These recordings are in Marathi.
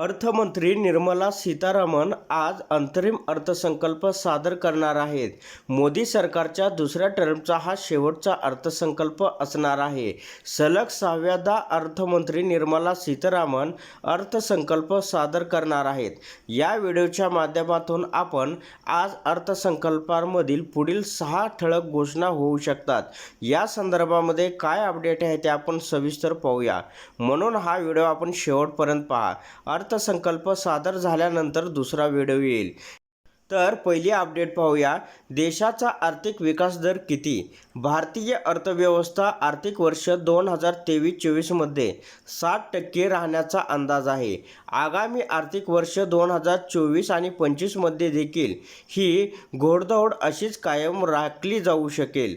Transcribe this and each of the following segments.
अर्थमंत्री निर्मला सीतारामन आज अंतरिम अर्थसंकल्प सादर करणार आहेत. मोदी सरकारच्या दुसऱ्या टर्मचा हा शेवटचा अर्थसंकल्प असणार आहे. सलग सहाव्यादा अर्थमंत्री निर्मला सीतारामन अर्थसंकल्प सादर करणार आहेत. या व्हिडिओच्या माध्यमातून आपण आज अर्थसंकल्पामधील पुढील सहा ठळक घोषणा होऊ शकतात. या संदर्भामध्ये काय अपडेट आहे ते आपण सविस्तर पाहूया. म्हणून हा व्हिडिओ आपण शेवटपर्यंत पहा. अर्थ अर्थसंकल्प सादर झाल्यानंतर दुसरा व्हिडिओ येईल. तर पहिली अपडेट पाहूया. देशाचा आर्थिक विकास दर किती? भारतीय अर्थव्यवस्था आर्थिक वर्ष दोन हजार तेवीस चोवीसमध्ये साठ टक्के राहण्याचा अंदाज आहे. आगामी आर्थिक वर्ष दोन हजार चोवीस आणि पंचवीसमध्ये देखील ही घोडदौड अशीच कायम राखली जाऊ शकेल.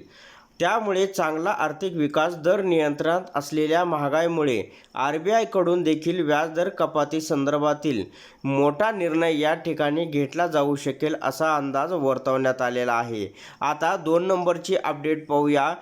त्यामुळे चांगला आर्थिक विकास दर नियंत्रणात असलेल्या महागाईमुळे आर बी आयकडून देखील व्याजदर कपाती संदर्भातील मोठा निर्णय या ठिकाणी घेतला जाऊ शकेल असा अंदाज वर्तवण्यात आलेला आहे. आता दोन नंबरची अपडेट पाहूया.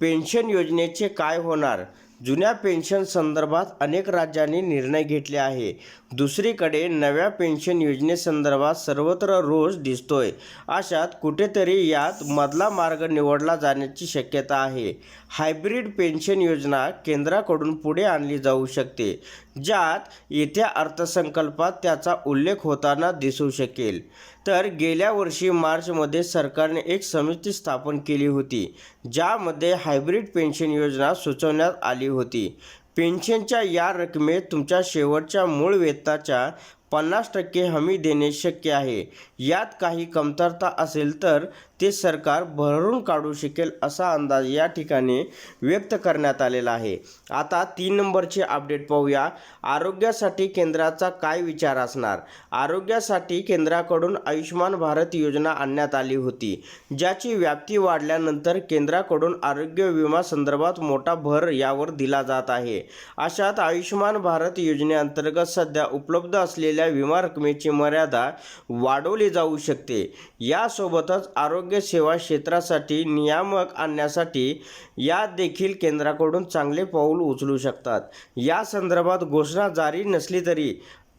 पेन्शन योजनेचे काय होणार? जुन्या पेन्शन संदर्भात अनेक राज्यांनी निर्णय घेतले आहे. दुसरीकडे नव्या पेन्शन योजनेसंदर्भात सर्वत्र रोष दिसतोय. अशात कुठेतरी यात मधला मार्ग निवडला जाण्याची शक्यता आहे. हायब्रिड पेन्शन योजना केंद्राकडून पुढे आणली जाऊ शकते ज्यात येत्या अर्थसंकल्पात त्याचा उल्लेख होताना दिसू शकेल. तर गेल्या वर्षी मार्चमध्ये सरकारने एक समिती स्थापन केली होती ज्यामध्ये हायब्रिड पेन्शन योजना सुचवण्यात आली होती. पेन्शनच्या या रकमेत तुमच्या शेवटच्या मूळ वेतनाच्या पन्नास टक्के हमी देणे शक्य आहे. यात काही कमतरता असेल तर ते सरकार भरून काढू शकेल असा अंदाज या ठिकाणी व्यक्त करण्यात आलेला आहे. आता तीन नंबरचे अपडेट पाहूया. आरोग्यासाठी केंद्राचा काय विचार असणार? आरोग्यासाठी केंद्राकडून आयुष्यमान भारत योजना आणण्यात आली होती ज्याची व्याप्ती वाढल्यानंतर केंद्राकडून आरोग्य विमा संदर्भात मोठा भर यावर दिला जात आहे. अशात आयुष्यमान भारत योजनेअंतर्गत सध्या उपलब्ध असलेल्या विमा रकमेची मर्यादा वाढवली जाऊ शकते. यासोबतच आरोग्य सेवा क्षेत्रासाठी नियामक आणण्यासाठी या देखील केंद्राकडून चांगले पाऊल उचलू शकतात. या संदर्भात घोषणा जारी नसली तरी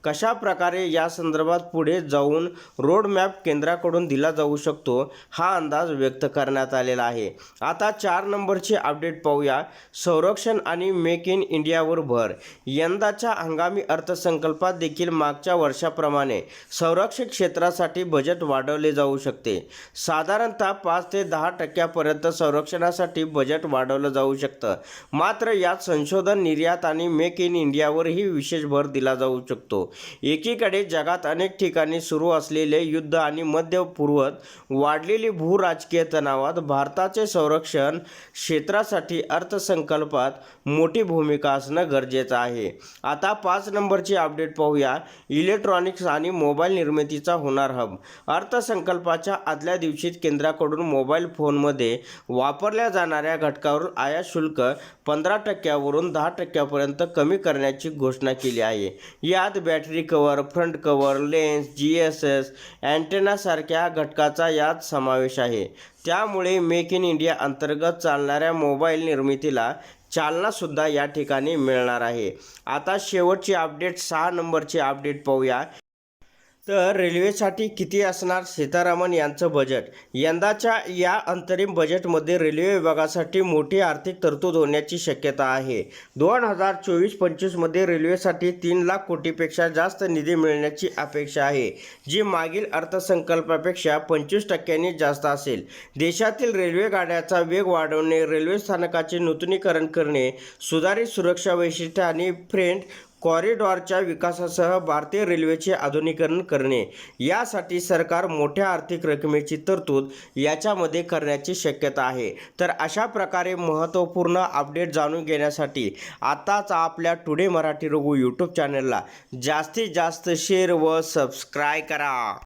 कशा प्रकारे या संदर्भात पुढे जाऊन रोडमॅप केंद्राकडून दिला जाऊ शकतो हा अंदाज व्यक्त करण्यात आलेला आहे. आता चार नंबरचे अपडेट पाहूया. संरक्षण आणि मेक इन इंडियावर भर. यंदाच्या हंगामी अर्थसंकल्पात देखील मागच्या वर्षाप्रमाणे संरक्षण क्षेत्रासाठी बजेट वाढवले जाऊ शकते. साधारणतः पाच ते दहा टक्क्यापर्यंत संरक्षणासाठी बजेट वाढवलं जाऊ शकतं. मात्र यात संशोधन निर्यात आणि मेक इन इंडियावरही विशेष भर दिला जाऊ शकतो. एकीकडे जगात अनेक ठिकाणी सुरू असलेले युद्ध आणि मध्य पूर्वत वाढलेली भू राजकीय तणावात भारताचे संरक्षण क्षेत्रासाठी अर्थसंकल्पात मोठी भूमिका असणं गरजेचं आहे. आता पाच नंबरची अपडेट पाहूया. इलेक्ट्रॉनिक्स आणि मोबाईल निर्मितीचा होणार हब. अर्थसंकल्पाच्या आदल्या दिवशी केंद्राकडून मोबाईल फोनमध्ये वापरल्या जाणाऱ्या घटकावरून आयात शुल्क पंधरा टक्क्यावरून दहा टक्क्यापर्यंत कमी करण्याची घोषणा केली आहे. यात bat battery cover front cover lens G S S अँटेनासारख्या घटकाचा यात समावेश आहे. त्यामुळे मेक इन इंडिया अंतर्गत चालणाऱ्या मोबाईल निर्मितीला चालनासुद्धा या ठिकाणी मिळणार आहे. आता शेवटची अपडेट सहा नंबरची अपडेट पाहूया. तर रेल्वेसाठी किती असणार सीतारामन यांचं बजेट? यंदाच्या या अंतरिम बजेटमध्ये रेल्वे विभागासाठी मोठी आर्थिक तरतूद होण्याची शक्यता आहे. दोन हजार चोवीस पंचवीसमध्ये रेल्वेसाठी तीन लाख कोटीपेक्षा जास्त निधी मिळण्याची अपेक्षा आहे जी मागील अर्थसंकल्पापेक्षा पंचवीस टक्क्यांनी जास्त असेल. देशातील रेल्वे गाड्याचा वेग वाढवणे रेल्वे स्थानकाचे नूतनीकरण करणे सुधारित सुरक्षा वैशिष्ट्य आणि फ्रेंड कॉरिडॉरच्या विकासासह भारतीय रेल्वेचे आधुनिकरण करणे. यासाठी सरकार मोठ्या आर्थिक रकमेची तरतूद याच्यामध्ये करण्याची शक्यता आहे. तर अशा प्रकारे महत्त्वपूर्ण अपडेट जाणून घेण्यासाठी आताच आपल्या टुडे मराठी रघु यूट्यूब चॅनलला जास्तीत जास्त शेअर व सबस्क्राय करा.